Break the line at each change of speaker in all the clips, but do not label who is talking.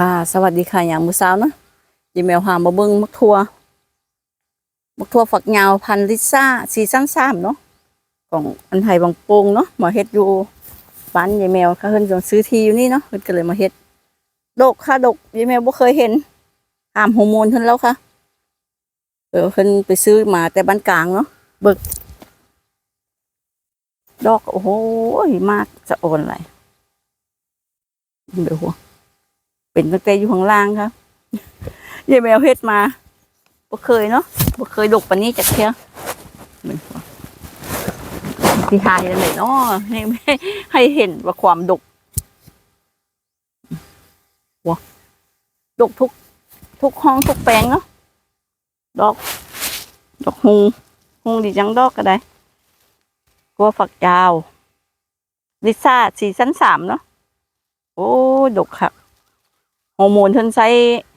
ค่ะ สวัสดีค่ะอย่างมือสาวเนาะยีแมวหามาเบิ้งมักทัวมักทัวฝักยาวพันลิซ่าซีซั่นสามเนาะของอันไทยบางโปงเนาะมาเฮ็ดอยู่บ้านยายแมวค่ะเพิ่นจะซื้อทีอยู่นี่เนาะเพิ่นก็เลยมาเฮ็ดดกค่ะดกยายแมวบ่เคยเห็นตามฮอร์โมนเพิ่นแล้วค่ะเออเพิ่นไปซื้อมาแต่บ้านกลางเนาะเบิกดอกโอ้โหมากจะโอนอะไรเดี๋ยวหัว เป็นตั้งแต่อยู่ข้างล่างครับยายแมวเฮ็ดมาบ่เคยเนาะบ่เคยดกปานนี้จักเที่ยเหมือนว่าที่หายจังไดเนาะให้ให้เห็นว่าความดกวดกทุก ทุกห้องทุกแปลงเนาะดอก ดอกฮงฮงดีจังดอกก็ได้กัวฝักยาว ลิซ่าซีซั่นสามเนาะโอ้ ดกค่ะ ฮอร์โมนเพิ่นใส่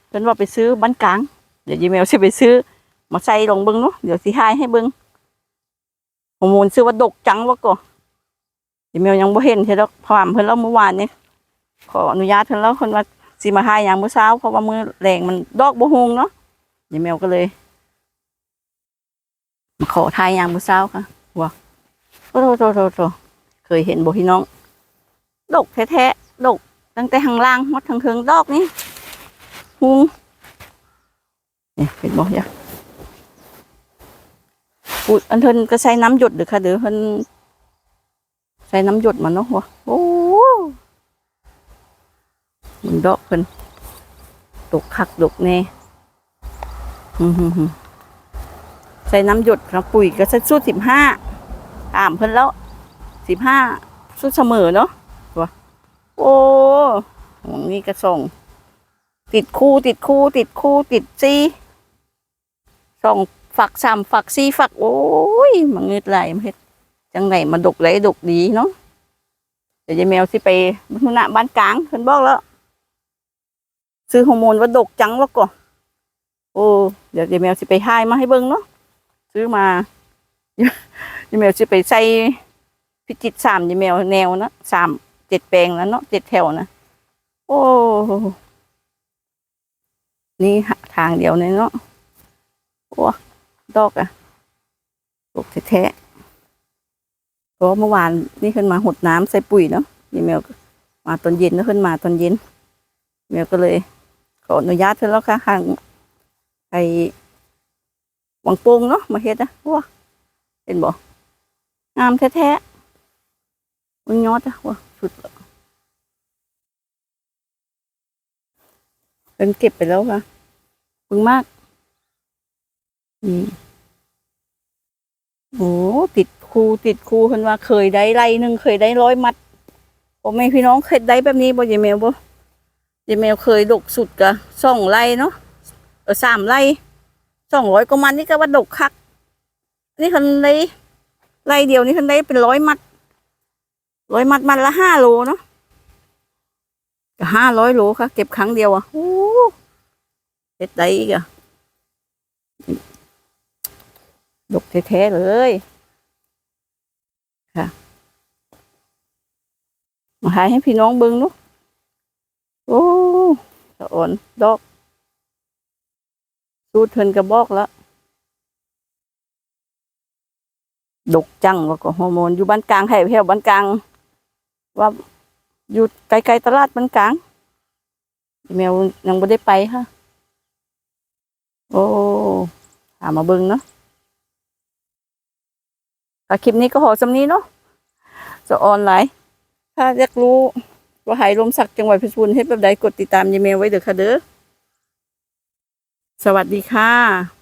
เพิ่นว่าไปซื้อบ้านกลาง เดี๋ยวยีเมลสิไปซื้อ มาใส่ลงเบิ่งเนาะเดี๋ยวสิหายให้เบิ่งฮอร์โมนซื้อว่าดกจังวะก็ยีเมลยังบ่เห็นเฮ็ดดอกพามเพิ่นเล่าเมื่อวานนี้ขออนุญาตเพิ่นแล้วเพิ่นว่าสิมาหายยามมื้อเช้า เพราะว่ามือแรงมันดอกบ่ฮงเนาะยีเมลก็เลยมาขอทายยามมื้อเช้าค่ะว้าโตโตโตโตเคยเห็นบ่พี่น้องดกแท้ๆดก ตั้งแต่ข้างล่างมดทั้งเทิงดอกนี่หุงเนี่ยเป็นบ่ยะอุ้ยอันเทินก็ใช้น้ำหยดเด้อค่ะเด้อเพิ่นใช้น้ำหยดมาเนาะวะโอ้มันดอกเพิ่นดกคักดกแน่ใส่น้ำหยดครับปุ๋ยก็ใส่สูตรสิบห้าตามเพิ่นแล้วสิบห้าสูตรเสมอเนาะ โอ้ของนี่ก็ส่ง ติดคู่ติดคู่ติดคู่ติดซีส่งฝักสามฝักซีฝัก โอ้ยมันเงืดไหลมันเฮ็ดจังไหนมาดกไหลดกดีเนาะเดี๋ยวยายแมวสิไปบรรทุนะบ้านกลางเพิ่นบอกแล้ว ซื้อฮอร์โมนว่าดกจังวะก่อโอ้เดี๋ยวยายแมวสิไปให้มาให้เบิ่งเนาะซื้อมายายแมวสิไปใส่พิจิตสามยายแมวแนวนะสาม เจ็ดแปลงแล้วเนาะเจ็ดแถวนะโอ้นี่ทางเดียวเลยเนาะโอ้ดอกอะดอกแท้ๆเพราะเมื่อวานนี่ขึ้นมาหดน้ำใส่ปุ๋ยเนาะยี่เมลมาตอนเย็นแล้วขึ้นมาตอนเย็นเมลก็เลย ขออนุญาตเธอแล้วค่ะห่างไอ้วังโป่งเนาะมาเฮ็ดนะว้าเห็นบ่งามแท้ๆ มันยอดอะวะสุดละเป็นเก็บไปแล้วค่ะปึงมากอืมโอ้ติดครูติดครูเพิ่นว่าเคยได้ไรหนึ่งเคยได้ร้อยมัดผมไม่พี่น้องเคยได้แบบนี้บ่ยายแมวบ่ยายแมวเคยดกสุดกะสองไรเนาะเออสามไรสองร้อยกว่ามันนี่ก็ว่าดกคัก นี่คนได้ไรเดียวนี่คนได้เป็นร้อยมัด ร้อยมัดมันละห้าโลเนาะก็ห้าร้อยโลค่ะ เก็บครั้งเดียวอะโอ้เฮ็ดได้อีกอะดกแท้ๆเลยค่ะ มาหายให้พี่น้องเบิ่งเนาะโอ้สะอ่อนดอกสูตรเทินกระบอกแล้วดกจังว่าก็ฮอร์โมนอยู่บ้านกลางให้แถวบ้านกลาง ว่าอยู่ไกลๆตลาดบ้านกลางแมวยังไม่ได้ไปค่ะโอ้หามาเบิ่งเนาะค่คลิปนี้ก็ขอสำนี้เนาะจะออนไลน์ถ้าอยากรู้ว่าหายลมสักจังหวัดเพชรบูรณ์เฮ็ดแบบใดกดติดตามยายแมวไว้เด้อค่ะเด้อสวัสดีค่ะ